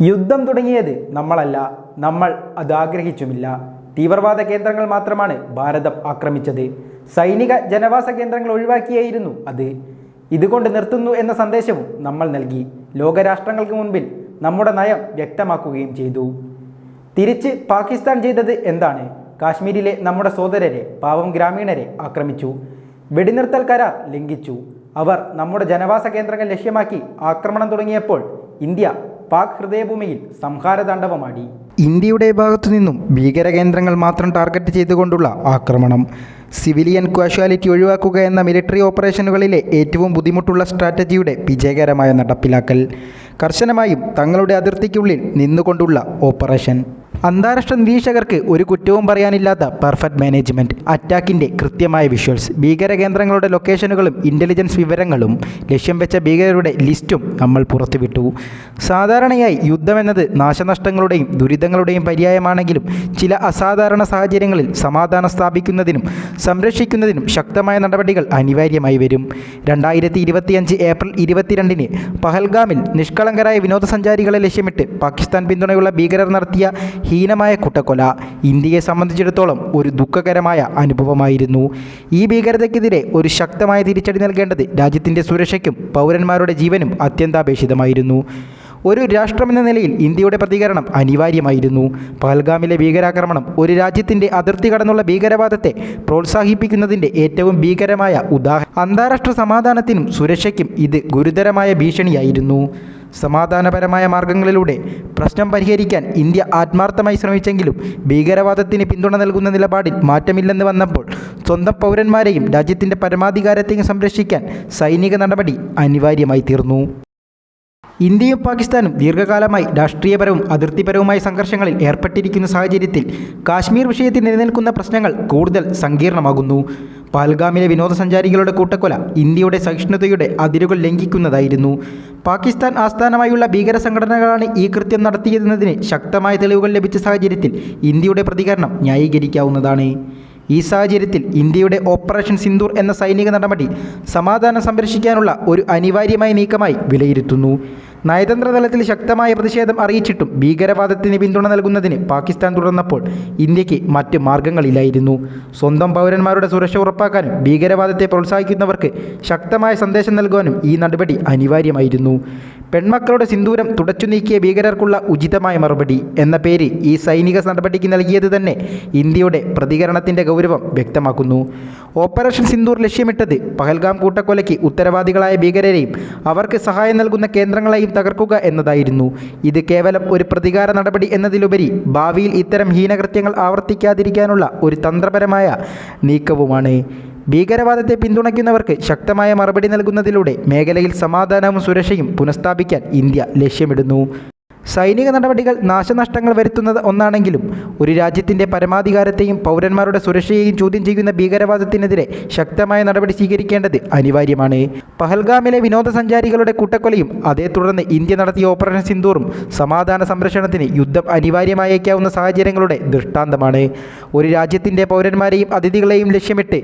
യുദ്ധം തുടങ്ങിയത് നമ്മളല്ല. നമ്മൾ അത് ആഗ്രഹിച്ചുമില്ല തീവ്രവാദ കേന്ദ്രങ്ങൾ മാത്രമാണ് ഭാരതം ആക്രമിച്ചത്. സൈനിക ജനവാസ കേന്ദ്രങ്ങൾ ഒഴിവാക്കിയായിരുന്നു അത്. ഇതുകൊണ്ട് നിർത്തുന്നു എന്ന സന്ദേശവും നമ്മൾ നൽകി. ലോകരാഷ്ട്രങ്ങൾക്ക് മുൻപിൽ നമ്മുടെ നയം വ്യക്തമാക്കുകയും ചെയ്തു. തിരിച്ച് പാകിസ്ഥാൻ ചെയ്തത് എന്താണ്? കാശ്മീരിലെ നമ്മുടെ സോദരരെ പാവം ഗ്രാമീണരെ ആക്രമിച്ചു. വെടിനിർത്തൽ കരാർ ലംഘിച്ചു. അവർ നമ്മുടെ ജനവാസ കേന്ദ്രങ്ങൾ ലക്ഷ്യമാക്കി ആക്രമണം തുടങ്ങിയപ്പോൾ ഇന്ത്യ പാക് ഹൃദയഭൂമിയിൽ സംഹാരതാണ്ഡവമാടി ഇന്ത്യയുടെ ഭാഗത്തു നിന്നും ഭീകര കേന്ദ്രങ്ങൾ മാത്രം ടാർഗറ്റ് ചെയ്തുകൊണ്ടുള്ള ആക്രമണം. സിവിലിയൻ കാഷ്വാലിറ്റി ഒഴിവാക്കുക എന്ന മിലിറ്ററി ഓപ്പറേഷനുകളിലെ ഏറ്റവും ബുദ്ധിമുട്ടുള്ള സ്ട്രാറ്റജിയുടെ വിജയകരമായ നടപ്പിലാക്കൽ. കർശനമായും തങ്ങളുടെ അതിർത്തിക്കുള്ളിൽ നിന്നുകൊണ്ടുള്ള ഓപ്പറേഷൻ. അന്താരാഷ്ട്ര നിരീക്ഷകർക്ക് ഒരു കുറ്റവും പറയാനില്ലാത്ത പെർഫെക്റ്റ് മാനേജ്മെന്റ് അറ്റാക്കിന്റെ കൃത്യമായ വിഷ്വൽസ് ഭീകരകേന്ദ്രങ്ങളുടെ ലൊക്കേഷനുകളും ഇന്റലിജൻസ് വിവരങ്ങളും ലക്ഷ്യം വെച്ച ഭീകരരുടെ ലിസ്റ്റും നമ്മൾ പുറത്തുവിട്ടു. സാധാരണയായി യുദ്ധമെന്നത് നാശനഷ്ടങ്ങളുടെയും ദുരിതങ്ങളുടെയും പര്യായമാണെങ്കിലും ചില അസാധാരണ സാഹചര്യങ്ങളിൽ സമാധാനം സ്ഥാപിക്കുന്നതിനും സംരക്ഷിക്കുന്നതിനും ശക്തമായ നടപടികൾ അനിവാര്യമായി വരും. രണ്ടായിരത്തി ഇരുപത്തിയഞ്ച് ഏപ്രിൽ ഇരുപത്തിരണ്ടിന് പഹൽഗാമിൽ നിഷ്കളങ്കരായ വിനോദസഞ്ചാരികളെ ലക്ഷ്യമിട്ട് പാകിസ്ഥാൻ പിന്തുണയുള്ള ഭീകരർ നടത്തിയ ഹീനമായ കുട്ടക്കൊല ഇന്ത്യയെ സംബന്ധിച്ചിടത്തോളം ഒരു ദുഃഖകരമായ അനുഭവമായിരുന്നു. ഈ ഭീകരതയ്ക്കെതിരെ ഒരു ശക്തമായ തിരിച്ചടി നൽകേണ്ടത് രാജ്യത്തിന്റെ സുരക്ഷയ്ക്കും പൗരന്മാരുടെ ജീവനും അത്യന്താപേക്ഷിതമായിരുന്നു. ഒരു രാഷ്ട്രമെന്ന നിലയിൽ ഇന്ത്യയുടെ പ്രതികരണം അനിവാര്യമായിരുന്നു. പഹൽഗാമിലെ ഭീകരാക്രമണം ഒരു രാജ്യത്തിന്റെ അതിർത്തി കടന്നുള്ള ഭീകരവാദത്തെ പ്രോത്സാഹിപ്പിക്കുന്നതിന്റെ ഏറ്റവും ഭീകരമായ ഉദാഹരണം അന്താരാഷ്ട്ര സമാധാനത്തിനും സുരക്ഷയ്ക്കും ഇത് ഗുരുതരമായ ഭീഷണിയായിരുന്നു. സമാധാനപരമായ മാർഗങ്ങളിലൂടെ പ്രശ്നം പരിഹരിക്കാൻ ഇന്ത്യ ആത്മാർത്ഥമായി ശ്രമിച്ചെങ്കിലും ഭീകരവാദത്തിന് പിന്തുണ നൽകുന്ന നിലപാടിൽ മാറ്റമില്ലെന്ന് വന്നപ്പോൾ സ്വന്തം പൗരന്മാരെയും രാജ്യത്തിന്റെ പരമാധികാരത്തെയും സംരക്ഷിക്കാൻ സൈനിക നടപടി അനിവാര്യമായി തീർന്നു. ഇന്ത്യയും പാകിസ്ഥാനും ദീർഘകാലമായി രാഷ്ട്രീയപരവും അതിർത്തിപരവുമായ സംഘർഷങ്ങളിൽ ഏർപ്പെട്ടിരിക്കുന്ന സാഹചര്യത്തിൽ കാശ്മീർ വിഷയത്തിൽ നിലനിൽക്കുന്ന പ്രശ്നങ്ങൾ കൂടുതൽ സങ്കീർണമാകുന്നു. പഹൽഗാമിലെ വിനോദസഞ്ചാരികളുടെ കൂട്ടക്കൊല ഇന്ത്യയുടെ സഹിഷ്ണുതയുടെ അതിരുകൾ ലംഘിക്കുന്നതായിരുന്നു. പാകിസ്ഥാൻ ആസ്ഥാനമായുള്ള ഭീകര സംഘടനകളാണ് ഈ കൃത്യം നടത്തിയതെന്നതിന് ശക്തമായ തെളിവുകൾ ലഭിച്ച സാഹചര്യത്തിൽ ഇന്ത്യയുടെ പ്രതികരണം ന്യായീകരിക്കാവുന്നതാണ്. ഈ സാഹചര്യത്തിൽ ഇന്ത്യയുടെ ഓപ്പറേഷൻ സിന്ദൂർ എന്ന സൈനിക നടപടി സമാധാനം സംരക്ഷിക്കാനുള്ള ഒരു അനിവാര്യമായ നീക്കമായി വിലയിരുത്തുന്നു. നയതന്ത്ര തലത്തിൽ ശക്തമായ പ്രതിഷേധം അറിയിച്ചിട്ടും ഭീകരവാദത്തിന് പിന്തുണ നൽകുന്നതിന് പാകിസ്ഥാൻ തുടർന്നപ്പോൾ ഇന്ത്യയ്ക്ക് മറ്റ് മാർഗങ്ങളില്ലായിരുന്നു. സ്വന്തം പൗരന്മാരുടെ സുരക്ഷ ഉറപ്പാക്കാനും ഭീകരവാദത്തെ പ്രോത്സാഹിക്കുന്നവർക്ക് ശക്തമായ സന്ദേശം നൽകുവാനും ഈ നടപടി അനിവാര്യമായിരുന്നു. പെൺമക്കളുടെ സിന്ദൂരം തുടച്ചു നീക്കിയ ഭീകരർക്കുള്ള ഉചിതമായ മറുപടി എന്ന പേര് ഈ സൈനിക നടപടിക്ക് നൽകിയത് തന്നെ ഇന്ത്യയുടെ പ്രതികരണത്തിന്റെ ഗൗരവം വ്യക്തമാക്കുന്നു. ഓപ്പറേഷൻ സിന്ദൂർ ലക്ഷ്യമിട്ടത് പഹൽഗാം കൂട്ടക്കൊലയ്ക്ക് ഉത്തരവാദികളായ ഭീകരരെയും അവർക്ക് സഹായം നൽകുന്ന കേന്ദ്രങ്ങളെയും തകർക്കുക എന്നതായിരുന്നു. ഇത് കേവലം ഒരു പ്രതികാര നടപടി എന്നതിലുപരി ഭാവിയിൽ ഇത്തരം ഹീനകൃത്യങ്ങൾ ആവർത്തിക്കാതിരിക്കാനുള്ള ഒരു തന്ത്രപരമായ നീക്കവുമാണ്. ഭീകരവാദത്തെ പിന്തുണയ്ക്കുന്നവർക്ക് ശക്തമായ മറുപടി നൽകുന്നതിലൂടെ മേഖലയിൽ സമാധാനവും സുരക്ഷയും പുനഃസ്ഥാപിക്കാൻ ഇന്ത്യ ലക്ഷ്യമിടുന്നു. സൈനിക നടപടികൾ നാശനഷ്ടങ്ങൾ വരുത്തുന്നത് ഒന്നാണെങ്കിലും ഒരു രാജ്യത്തിന്റെ പരമാധികാരത്തെയും പൗരന്മാരുടെ സുരക്ഷയെയും ചോദ്യം ചെയ്യുന്ന ഭീകരവാദത്തിനെതിരെ ശക്തമായ നടപടി സ്വീകരിക്കേണ്ടത് അനിവാര്യമാണ്. പഹൽഗാമിലെ വിനോദസഞ്ചാരികളുടെ കൂട്ടക്കൊലയും അതേ തുടർന്ന് ഇന്ത്യ നടത്തിയ ഓപ്പറേഷൻ സിന്ദൂറും സമാധാന സംരക്ഷണത്തിന് യുദ്ധം അനിവാര്യമായേക്കാവുന്ന സാഹചര്യങ്ങളുടെ ദൃഷ്ടാന്തമാണ്. ഒരു രാജ്യത്തിന്റെ പൗരന്മാരെയും അതിഥികളെയും ലക്ഷ്യമിട്ട്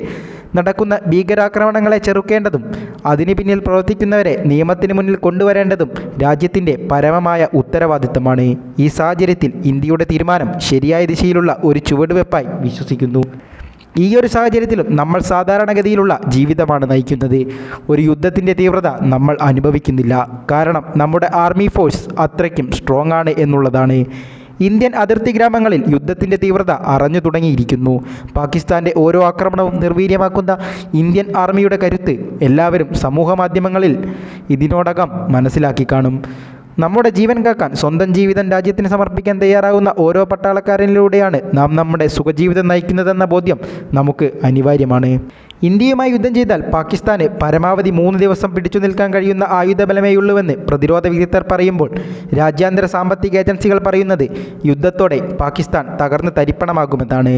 നടക്കുന്ന ഭീകരാക്രമണങ്ങളെ ചെറുക്കേണ്ടതും അതിന് പിന്നിൽ പ്രവർത്തിക്കുന്നവരെ നിയമത്തിന് മുന്നിൽ കൊണ്ടുവരേണ്ടതും രാജ്യത്തിന്റെ പരമമായ ഉത്തരവാദിത്തമാണ്. ഈ സാഹചര്യത്തിൽ ഇന്ത്യയുടെ തീരുമാനം ശരിയായ ദിശയിലുള്ള ഒരു ചുവടുവെപ്പായി വിശ്വസിക്കുന്നു. ഈ ഒരു സാഹചര്യത്തിലും നമ്മൾ സാധാരണഗതിയിലുള്ള ജീവിതമാണ് നയിക്കുന്നത്. ഒരു യുദ്ധത്തിന്റെ തീവ്രത നമ്മൾ അനുഭവിക്കുന്നില്ല. കാരണം നമ്മുടെ ആർമി ഫോഴ്സ് അത്രയ്ക്കും സ്ട്രോങ് ആണ് എന്നുള്ളതാണ്. ഇന്ത്യൻ അതിർത്തി ഗ്രാമങ്ങളിൽ യുദ്ധത്തിന്റെ തീവ്രത അറിഞ്ഞു തുടങ്ങിയിരിക്കുന്നു. പാകിസ്ഥാന്റെ ഓരോ ആക്രമണവും നിർവീര്യമാക്കുന്ന ഇന്ത്യൻ ആർമിയുടെ കരുത്ത് എല്ലാവരും സമൂഹ മാധ്യമങ്ങളിൽ ഇതിനോടകം മനസ്സിലാക്കി കാണും. നമ്മുടെ ജീവൻ കാക്കാൻ സ്വന്തം ജീവിതം രാജ്യത്തിന് സമർപ്പിക്കാൻ തയ്യാറാകുന്ന ഓരോ പട്ടാളക്കാരനിലൂടെയാണ് നാം നമ്മുടെ സുഖജീവിതം നയിക്കുന്നതെന്ന ബോധ്യം നമുക്ക് അനിവാര്യമാണ്. ഇന്ത്യയുമായി യുദ്ധം ചെയ്താൽ പാകിസ്ഥാന് പരമാവധി മൂന്ന് ദിവസം പിടിച്ചു നിൽക്കാൻ കഴിയുന്ന ആയുധബലമേയുള്ളൂവെന്ന് പ്രതിരോധ വിദഗ്ധർ പറയുമ്പോൾ രാജ്യാന്തര സാമ്പത്തിക ഏജൻസികൾ പറയുന്നത് യുദ്ധത്തോടെ പാകിസ്ഥാൻ തകർന്ന് തരിപ്പണമാകുമെന്നാണ്.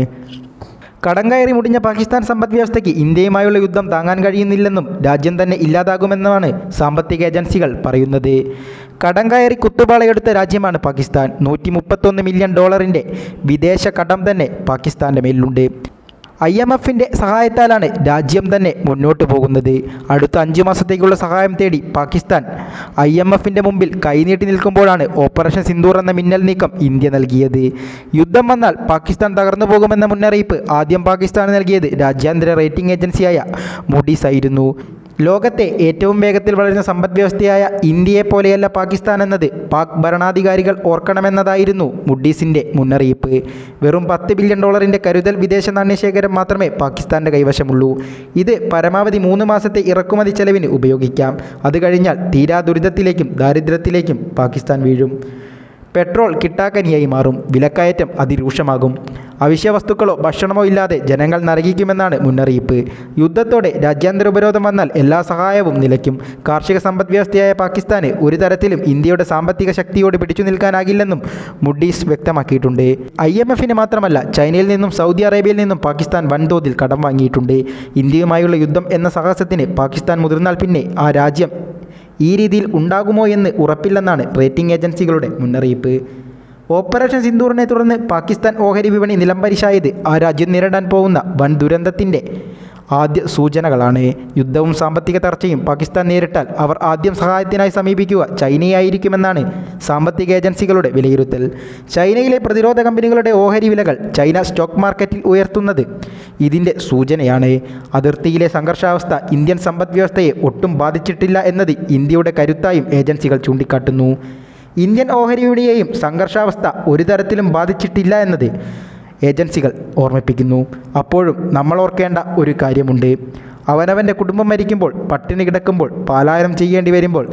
കടം കയറി മുടിഞ്ഞ പാകിസ്ഥാൻ സമ്പദ് വ്യവസ്ഥയ്ക്ക് ഇന്ത്യയുമായുള്ള യുദ്ധം താങ്ങാൻ കഴിയുന്നില്ലെന്നും രാജ്യം തന്നെ ഇല്ലാതാകുമെന്നുമാണ് സാമ്പത്തിക ഏജൻസികൾ പറയുന്നത്. കടം കയറി കുത്തുപാളയെടുത്ത രാജ്യമാണ് പാകിസ്ഥാൻ. നൂറ്റി മില്യൺ ഡോളറിന്റെ വിദേശ കടം തന്നെ പാകിസ്ഥാന്റെ മേലിലുണ്ട്. ഐ എം എഫിന്റെ സഹായത്താലാണ് രാജ്യം തന്നെ മുന്നോട്ട് പോകുന്നത്. അടുത്ത അഞ്ച് മാസത്തേക്കുള്ള സഹായം തേടി പാകിസ്ഥാൻ ഐ എം എഫിന്റെ മുമ്പിൽ കൈനീട്ടി നിൽക്കുമ്പോഴാണ് ഓപ്പറേഷൻ സിന്ദൂർ എന്ന മിന്നൽ നീക്കം ഇന്ത്യ നൽകിയത്. യുദ്ധം വന്നാൽ പാകിസ്ഥാൻ തകർന്നു പോകുമെന്ന മുന്നറിയിപ്പ് ആദ്യം പാകിസ്ഥാന് നൽകിയത് രാജ്യാന്തര റേറ്റിംഗ് ഏജൻസിയായ മൂഡീസ് ആയിരുന്നു. ലോകത്തെ ഏറ്റവും വേഗത്തിൽ വളരുന്ന സമ്പദ് വ്യവസ്ഥയായ ഇന്ത്യയെ പോലെയല്ല പാകിസ്ഥാൻ എന്നത്. പാക് ഭരണാധികാരികൾ ഓർക്കണമെന്നതായിരുന്നു മുഡീസിന്റെ മുന്നറിയിപ്പ്. വെറും പത്ത് ബില്യൺ ഡോളറിന്റെ കരുതൽ വിദേശ നാണ്യശേഖരം മാത്രമേ പാകിസ്ഥാന്റെ കൈവശമുള്ളൂ. ഇത് പരമാവധി മൂന്ന് മാസത്തെ ഇറക്കുമതി ചെലവിന് ഉപയോഗിക്കാം. അത് കഴിഞ്ഞാൽ തീരാ ദുരിതത്തിലേക്കും ദാരിദ്ര്യത്തിലേക്കും പാകിസ്ഥാൻ വീഴും. പെട്രോൾ കിട്ടാക്കനിയായി മാറും. വിലക്കയറ്റം അതിരൂക്ഷമാകും. അവശ്യ വസ്തുക്കളോ ഭക്ഷണമോ ഇല്ലാതെ ജനങ്ങൾ നരകിക്കുമെന്നാണ് മുന്നറിയിപ്പ്. യുദ്ധത്തോടെ രാജ്യാന്തര ഉപരോധം വന്നാൽ എല്ലാ സഹായവും നിലയ്ക്കും. കാർഷിക സമ്പദ് വ്യവസ്ഥയായ പാകിസ്ഥാന് ഒരു തരത്തിലും ഇന്ത്യയുടെ സാമ്പത്തിക ശക്തിയോട് പിടിച്ചു നിൽക്കാനാകില്ലെന്നും മുഡീസ് വ്യക്തമാക്കിയിട്ടുണ്ട്. ഐ എം എഫിന് മാത്രമല്ല ചൈനയിൽ നിന്നും സൗദി അറേബ്യയിൽ നിന്നും പാകിസ്ഥാൻ വൻതോതിൽ കടം വാങ്ങിയിട്ടുണ്ട്. ഇന്ത്യയുമായുള്ള യുദ്ധം എന്ന സാഹസത്തിന് പാകിസ്ഥാൻ മുതിർന്നാൽ പിന്നെ ആ രാജ്യം ഈ രീതിയിൽ ഉണ്ടാകുമോ എന്ന് ഉറപ്പില്ലെന്നാണ് റേറ്റിംഗ് ഏജൻസികളുടെ മുന്നറിയിപ്പ്. ഓപ്പറേഷൻ സിന്ദൂറിനെ തുടർന്ന് പാകിസ്ഥാൻ ഓഹരി വിപണി നിലംപരിശായത് ആ രാജ്യം നേരിടാൻ പോകുന്ന വൻ ദുരന്തത്തിന്റെ ആദ്യ സൂചനകളാണ്. യുദ്ധവും സാമ്പത്തിക തർച്ചയും പാകിസ്ഥാൻ നേരിട്ടാൽ അവർ ആദ്യം സഹായത്തിനായി സമീപിക്കുക ചൈനയായിരിക്കുമെന്നാണ് സാമ്പത്തിക ഏജൻസികളുടെ വിലയിരുത്തൽ. ചൈനയിലെ പ്രതിരോധ കമ്പനികളുടെ ഓഹരി വിലകൾ ചൈന സ്റ്റോക്ക് മാർക്കറ്റിൽ ഉയർത്തുന്നത് ഇതിന്റെ സൂചനയാണ്. അതിർത്തിയിലെ സംഘർഷാവസ്ഥ ഇന്ത്യൻ സമ്പദ് വ്യവസ്ഥയെ ഒട്ടും ബാധിച്ചിട്ടില്ല എന്നത് ഇന്ത്യയുടെ കരുത്തായും ഏജൻസികൾ ചൂണ്ടിക്കാട്ടുന്നു. ഇന്ത്യൻ ഓഹരി വിപണിയെയും സംഘർഷാവസ്ഥ ഒരു തരത്തിലും ബാധിച്ചിട്ടില്ല എന്നത് ഏജൻസികൾ ഓർമ്മിപ്പിക്കുന്നു. അപ്പോഴും നമ്മൾ ഓർക്കേണ്ട ഒരു കാര്യമുണ്ട്. അവനവന്റെ കുടുംബം മരിക്കുമ്പോൾ പട്ടിണി കിടക്കുമ്പോൾ പാലായനം ചെയ്യേണ്ടി വരുമ്പോൾ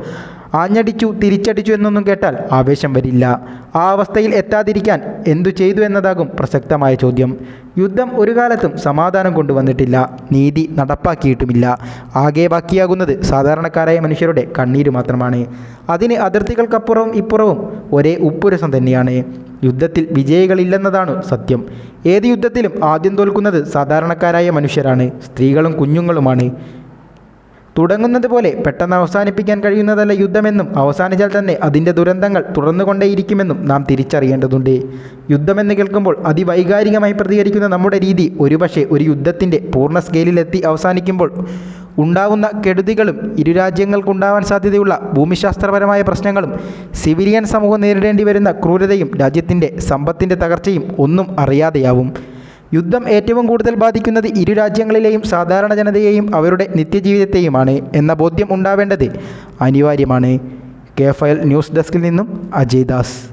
ആഞ്ഞടിച്ചു തിരിച്ചടിച്ചു എന്നൊന്നും കേട്ടാൽ ആവേശം വരില്ല. ആ അവസ്ഥയിൽ എത്താതിരിക്കാൻ എന്തു ചെയ്തു എന്നതാകും പ്രസക്തമായ ചോദ്യം. യുദ്ധം ഒരു കാലത്തും സമാധാനം കൊണ്ടുവന്നിട്ടില്ല. നീതി നടപ്പാക്കിയിട്ടുമില്ല. ആകെ ബാക്കിയാകുന്നത് സാധാരണക്കാരായ മനുഷ്യരുടെ കണ്ണീര് മാത്രമാണ്. അതിന് അതിർത്തികൾക്കപ്പുറവും ഇപ്പുറവും ഒരേ ഉപ്പുരസം തന്നെയാണ്. യുദ്ധത്തിൽ വിജയികളില്ലെന്നതാണ് സത്യം. ഏത് യുദ്ധത്തിലും ആദ്യം തോൽക്കുന്നത് സാധാരണക്കാരായ മനുഷ്യരാണ്. സ്ത്രീകളും കുഞ്ഞുങ്ങളുമാണ്. തുടങ്ങുന്നത് പോലെ പെട്ടെന്ന് അവസാനിപ്പിക്കാൻ കഴിയുന്നതല്ല യുദ്ധമെന്നും അവസാനിച്ചാൽ തന്നെ അതിന്റെ ദുരന്തങ്ങൾ തുടർന്നുകൊണ്ടേയിരിക്കുമെന്നും നാം തിരിച്ചറിയേണ്ടതുണ്ട്. യുദ്ധമെന്ന് കേൾക്കുമ്പോൾ അതിവൈകാരികമായി പ്രതികരിക്കുന്ന നമ്മുടെ രീതി ഒരുപക്ഷെ ഒരു യുദ്ധത്തിന്റെ പൂർണ സ്കെയിലിലെത്തി അവസാനിക്കുമ്പോൾ ഉണ്ടാകുന്ന കെടുതികളും ഇരു രാജ്യങ്ങൾക്കുണ്ടാവാൻ സാധ്യതയുള്ള ഭൂമിശാസ്ത്രപരമായ പ്രശ്നങ്ങളും സിവിലിയൻ സമൂഹം നേരിടേണ്ടി വരുന്ന ക്രൂരതയും രാജ്യത്തിന്റെ സമ്പത്തിന്റെ തകർച്ചയും ഒന്നും അറിയാതെയാവും. യുദ്ധം ഏറ്റവും കൂടുതൽ ബാധിക്കുന്നത് ഇരു രാജ്യങ്ങളിലെയും സാധാരണ ജനതയെയും അവരുടെ നിത്യജീവിതത്തെയുമാണ് എന്ന ബോധ്യം ഉണ്ടാവേണ്ടത് അനിവാര്യമാണ്. കെ ഫയൽ ന്യൂസ് ഡെസ്കിൽ നിന്നും അജയ് ദാസ്.